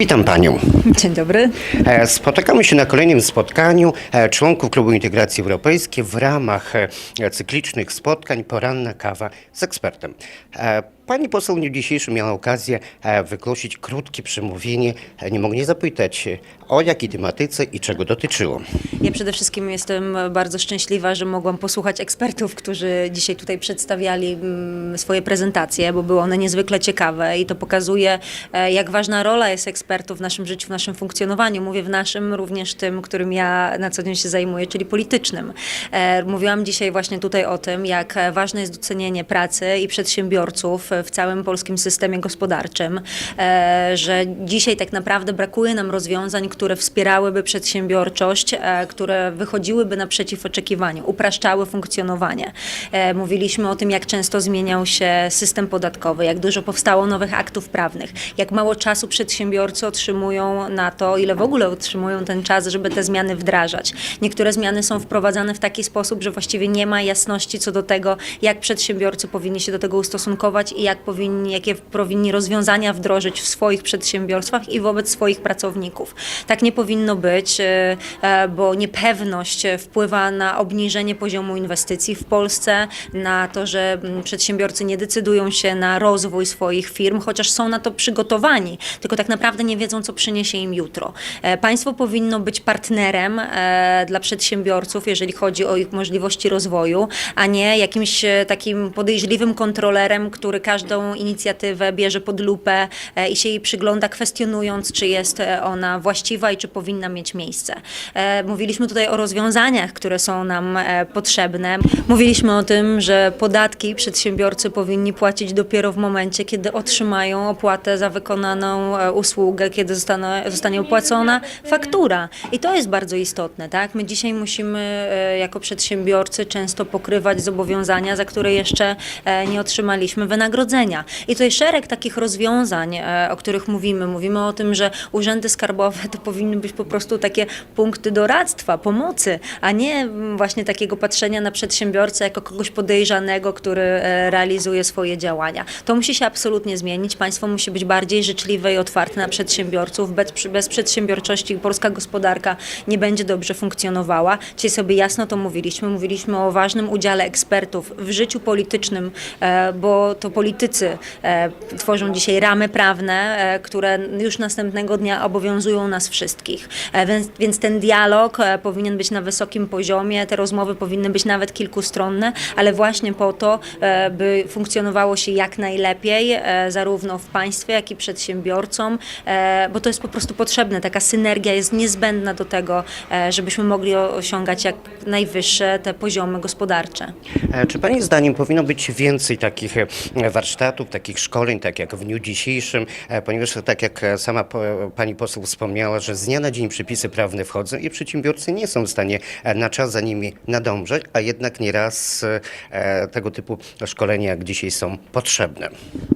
Witam Panią. Dzień dobry. E, Spotykamy się na kolejnym spotkaniu e, członków Klubu Integracji Europejskiej w ramach e, cyklicznych spotkań Poranna kawa z ekspertem. Pani poseł w dniu dzisiejszym miała okazję e, wygłosić krótkie przemówienie. E, Nie mogę nie zapytać, e, o jakiej tematyce i czego dotyczyło. Ja przede wszystkim jestem bardzo szczęśliwa, że mogłam posłuchać ekspertów, którzy dzisiaj tutaj przedstawiali mm, swoje prezentacje, bo były one niezwykle ciekawe i to pokazuje, jak ważna rola jest ekspertów w naszym życiu, w naszym funkcjonowaniu. Mówię w naszym, również tym, którym ja na co dzień się zajmuję, czyli politycznym. Mówiłam dzisiaj właśnie tutaj o tym, jak ważne jest docenienie pracy i przedsiębiorców w całym polskim systemie gospodarczym, e, że dzisiaj tak naprawdę brakuje nam rozwiązań, które wspierałyby przedsiębiorczość, e, które wychodziłyby naprzeciw oczekiwaniom, upraszczały funkcjonowanie. E, Mówiliśmy o tym, jak często zmieniał się system podatkowy, jak dużo powstało nowych aktów prawnych, jak mało czasu przedsiębiorcy otrzymują na to, ile w ogóle otrzymują ten czas, żeby te zmiany wdrażać. Niektóre zmiany są wprowadzane w taki sposób, że właściwie nie ma jasności co do tego, jak przedsiębiorcy powinni się do tego ustosunkować i jak powinni, jakie powinni rozwiązania wdrożyć w swoich przedsiębiorstwach i wobec swoich pracowników. Tak nie powinno być, e, e, bo niepewność wpływa na obniżenie poziomu inwestycji w Polsce, na to, że mm, przedsiębiorcy nie decydują się na rozwój swoich firm, chociaż są na to przygotowani, tylko tak naprawdę nie wiedzą, co przyniesie im jutro. E, Państwo powinno być partnerem dla przedsiębiorców, jeżeli chodzi o ich możliwości rozwoju, a nie jakimś takim podejrzliwym kontrolerem, który każdą inicjatywę bierze pod lupę e, i się jej przygląda, kwestionując, czy jest e, ona właściwa i czy powinna mieć miejsce. E, Mówiliśmy tutaj o rozwiązaniach, które są nam potrzebne. Mówiliśmy o tym, że podatki przedsiębiorcy powinni płacić dopiero w momencie, kiedy otrzymają opłatę za wykonaną usługę, kiedy zostanie, zostanie opłacona faktura. I to jest bardzo istotne, tak? My dzisiaj musimy jako przedsiębiorcy często pokrywać zobowiązania, za które jeszcze nie otrzymaliśmy wynagrodzenia. I tutaj szereg takich rozwiązań, e, o których mówimy. Mówimy o tym, że urzędy skarbowe to powinny być po prostu takie punkty doradztwa, pomocy, a nie mm, właśnie takiego patrzenia na przedsiębiorcę jako kogoś podejrzanego, który e, realizuje swoje działania. To musi się absolutnie zmienić. Państwo musi być bardziej życzliwe i otwarte na przedsiębiorców. Bez, bez przedsiębiorczości polska gospodarka nie będzie dobrze funkcjonowała. Dzisiaj sobie jasno to mówiliśmy. Mówiliśmy o ważnym udziale ekspertów w życiu politycznym, e, bo to politycy e, tworzą dzisiaj ramy prawne, e, które już następnego dnia obowiązują nas wszystkich. E, Więc, więc ten dialog powinien być na wysokim poziomie, te rozmowy powinny być nawet kilkustronne, ale właśnie po to, by funkcjonowało się jak najlepiej, zarówno w państwie, jak i przedsiębiorcom, bo to jest po prostu potrzebne. Taka synergia jest niezbędna do tego, żebyśmy mogli osiągać jak najwyższe te poziomy gospodarcze. Czy Pani zdaniem powinno być więcej takich warsztatów, takich szkoleń, tak jak w dniu dzisiejszym, e, ponieważ tak jak e, sama Pani poseł wspomniała, że z dnia na dzień przepisy prawne wchodzą i przedsiębiorcy nie są w stanie e, na czas za nimi nadążać, a jednak nieraz tego typu szkolenia jak dzisiaj są potrzebne.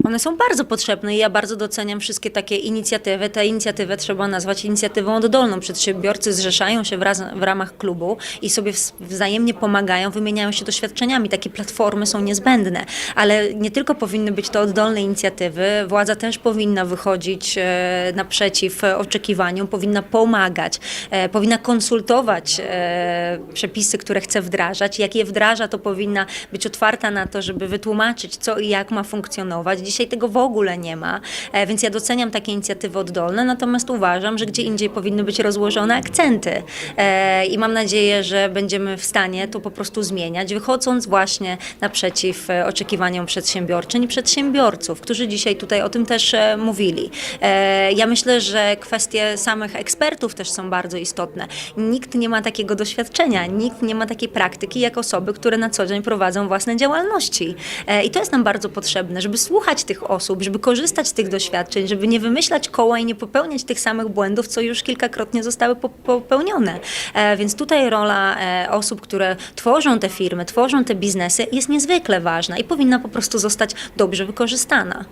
One są bardzo potrzebne i ja bardzo doceniam wszystkie takie inicjatywy. Tę inicjatywę trzeba nazwać inicjatywą oddolną. Przedsiębiorcy zrzeszają się w ramach klubu i sobie wzajemnie pomagają, wymieniają się doświadczeniami. Takie platformy są niezbędne, ale nie tylko powinny być to oddolne inicjatywy, władza też powinna wychodzić e, naprzeciw oczekiwaniom, powinna pomagać, e, powinna konsultować e, przepisy, które chce wdrażać. Jak je wdraża, to powinna być otwarta na to, żeby wytłumaczyć, co i jak ma funkcjonować. Dzisiaj tego w ogóle nie ma, więc ja doceniam takie inicjatywy oddolne, natomiast uważam, że gdzie indziej powinny być rozłożone akcenty. I mam nadzieję, że będziemy w stanie to po prostu zmieniać, wychodząc właśnie naprzeciw oczekiwaniom przedsiębiorczyń i przedsiębiorców, którzy dzisiaj tutaj o tym też e, mówili. E, Ja myślę, że kwestie samych ekspertów też są bardzo istotne. Nikt nie ma takiego doświadczenia, nikt nie ma takiej praktyki jak osoby, które na co dzień prowadzą własne działalności. E, I to jest nam bardzo potrzebne, żeby słuchać tych osób, żeby korzystać z tych doświadczeń, żeby nie wymyślać koła i nie popełniać tych samych błędów, co już kilkakrotnie zostały po- popełnione. Więc tutaj rola osób, które tworzą te firmy, tworzą te biznesy jest niezwykle ważna i powinna po prostu zostać dobrze wykorzystana.